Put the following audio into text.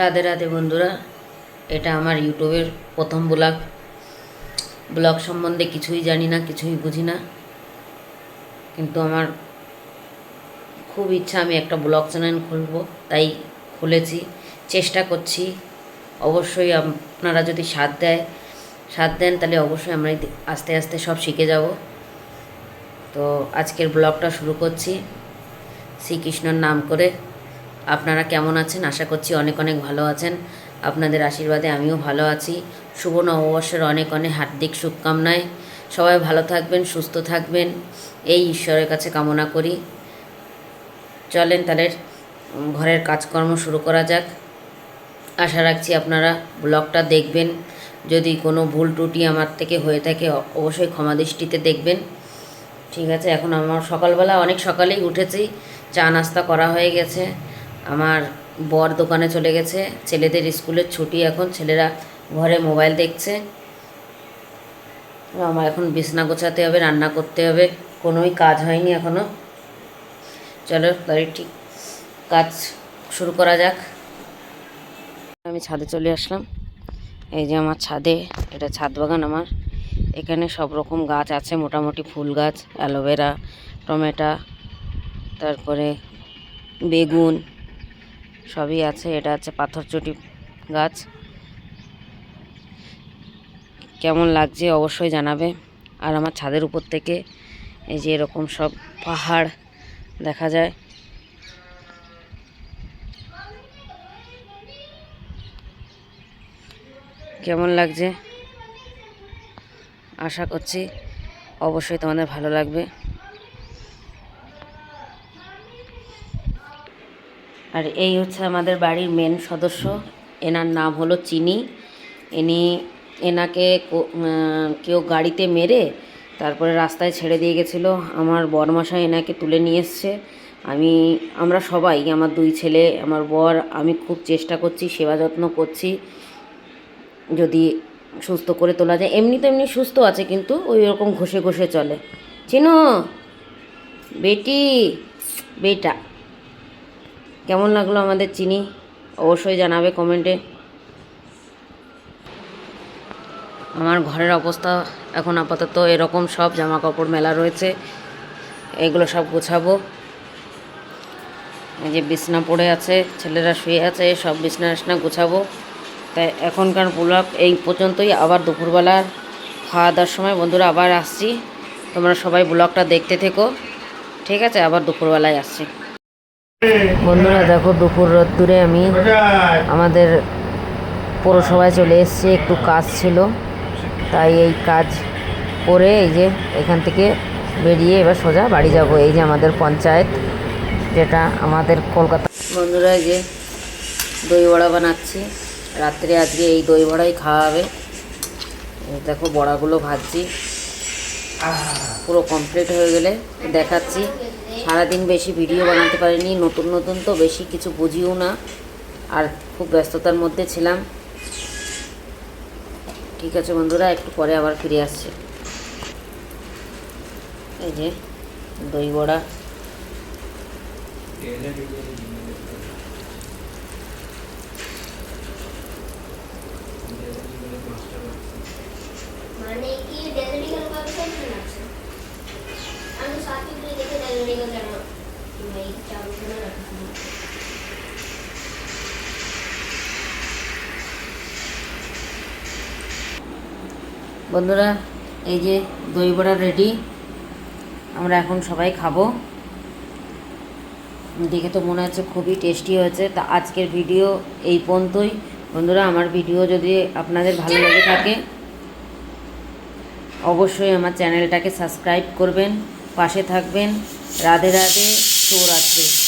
রাধে রাধে বন্ধুরা, এটা আমার ইউটিউবের প্রথম ব্লগ। ব্লগ সম্বন্ধে কিছুই জানি না, কিছুই বুঝি না। কিন্তু আমার খুব ইচ্ছা আমি একটা ব্লগ চ্যানেল খুলবো, তাই খুলেছি, চেষ্টা করছি। অবশ্যই আপনারা যদি সাথ দেয়, সাথ দেন তাহলে অবশ্যই আমরা আস্তে আস্তে সব শিখে যাব। তো আজকের ব্লগটা শুরু করছি। শ্রীকৃষ্ণর নাম করে আপনারা কেমন আছেন? আশা করছি অনেক অনেক ভালো আছেন। আপনাদের আশীর্বাদে আমিও ভালো আছি। শুভ নববর্ষের অনেক অনেক হার্দিক শুভকামনায়। সবাই ভালো থাকবেন, সুস্থ থাকবেন। এই ঈশ্বরের কাছে কামনা করি। চলেন তাহলে ঘরের কাজকর্ম শুরু করা যাক। আশা রাখছি আপনারা ব্লগটা দেখবেন। যদি কোনো ভুল ত্রুটি আমার থেকে হয়ে থাকে অবশ্যই ক্ষমা দৃষ্টিতে দেখবেন। ঠিক আছে, এখন আমার সকালবেলা, অনেক সকালেই উঠেছি। চা নাস্তা করা হয়ে গেছে। আমার বর দোকানে চলে গেছে। ছেলেদের স্কুলের ছুটি এখন, ছেলেরা ঘরে মোবাইল দেখছে। আমার এখন বিছনা গোছাতে হবে, রান্না করতে হবে, কোনোই কাজ হয়নি এখনও চলো তাহলে ঠিক কাজ শুরু করা যাক। আমি ছাদে চলে আসলাম। এই যে আমার ছাদে, এটা ছাদ বাগান আমার। এখানে সব রকম গাছ আছে, মোটামুটি ফুল গাছ, অ্যালোভেরা, টমেটো, তারপরে বেগুন সবই আছে, এটা হচ্ছে পাথরচটি গাছ। কেমন লাগছে অবশ্যই জানাবে। আর আমার ছাদের উপর থেকে এই যে এরকম সব পাহাড় দেখা যায়। কেমন লাগছে? আশা করছি অবশ্যই তোমাদের ভালো লাগবে। আর এই হচ্ছে আমাদের বাড়ির মেন সদস্য। এনার নাম হলো চিনি। ইনি, এনাকে কেউ গাড়িতে মেরে তারপরে রাস্তায় ছেড়ে দিয়ে গেছিল। আমার বরমশাই এনাকে তুলে নিয়ে এসছে। আমি, আমরা সবাই, আমার দুই ছেলে, আমার বর, আমি খুব চেষ্টা করছি, সেবা যত্ন করছি। যদি সুস্থ করে তোলা যায়, এমনি তো এমনি সুস্থ আছে, কিন্তু ওই রকম ঘষে ঘষে চলে। চিনো? বেটি? বেটা? কেমন লাগল আমাদের চিনি? অবশ্যই জানাবে কমেন্টে। আমার ঘরের অবস্থা এখন আপাতত এরকম সব জামা কাপড় মেলা রয়েছে। এগুলো সব গোছাবো। এই যে বিছনা পড়ে আছে, ছেলেরা শুয়ে আছে সব বিছনা টিছনা গোছাবো। তাই এখনকার ব্লগ এই পর্যন্তই। আবার দুপুরবেলার খাওয়া দাওয়ার সময় বন্ধুরা আবার আসছি। তোমরা সবাই ব্লগটা দেখতে থেকো। ঠিক আছে, আবার দুপুরবেলায় আসছি। বন্ধুরা দেখো, দুপুর রোদ্দুরে আমি আমাদের পৌরসভায় চলে এসেছি, একটু কাজ ছিল। তাই এই কাজ করে এই যে এখান থেকে বেরিয়ে এবার সোজা বাড়ি যাব। এই যে আমাদের পঞ্চায়েত, যেটা আমাদের কলকাতা। বন্ধুরা, এই যে দই বড়া বানাচ্ছি। রাত্রে আজকে এই দই বড়াই খাওয়া হবে। দেখো, বড়াগুলো ভাজছি। পুরো কমপ্লিট হয়ে গেলে দেখাচ্ছি। সারাদিন বেশি ভিডিও বানাতে পারিনি, নতুন নতুন তো বেশি কিছু বুঝিও না। আর খুব ব্যস্ততার মধ্যে ছিলাম। ঠিক আছে বন্ধুরা, একটু পরে আবার ফিরে আসছি। এই যে, দই বড়া। মানে করে দেখে ডেলিভারি করে জানো এই চালু করে রাখছি বন্ধুরা, এই যে দই বড়া রেডি আমরা এখন সবাই খাব। দেখে তো মনে হচ্ছে খুবই টেস্টি হয়েছে। তা আজকের ভিডিও এই পর্যন্তই। বন্ধুরা, আমার ভিডিও যদি আপনাদের ভালো লেগে থাকে, অবশ্যই আমার চ্যানেলটাকে সাবস্ক্রাইব করবেন। পাশে থাকবেন। রাধে রাধে শুভরাত্রি।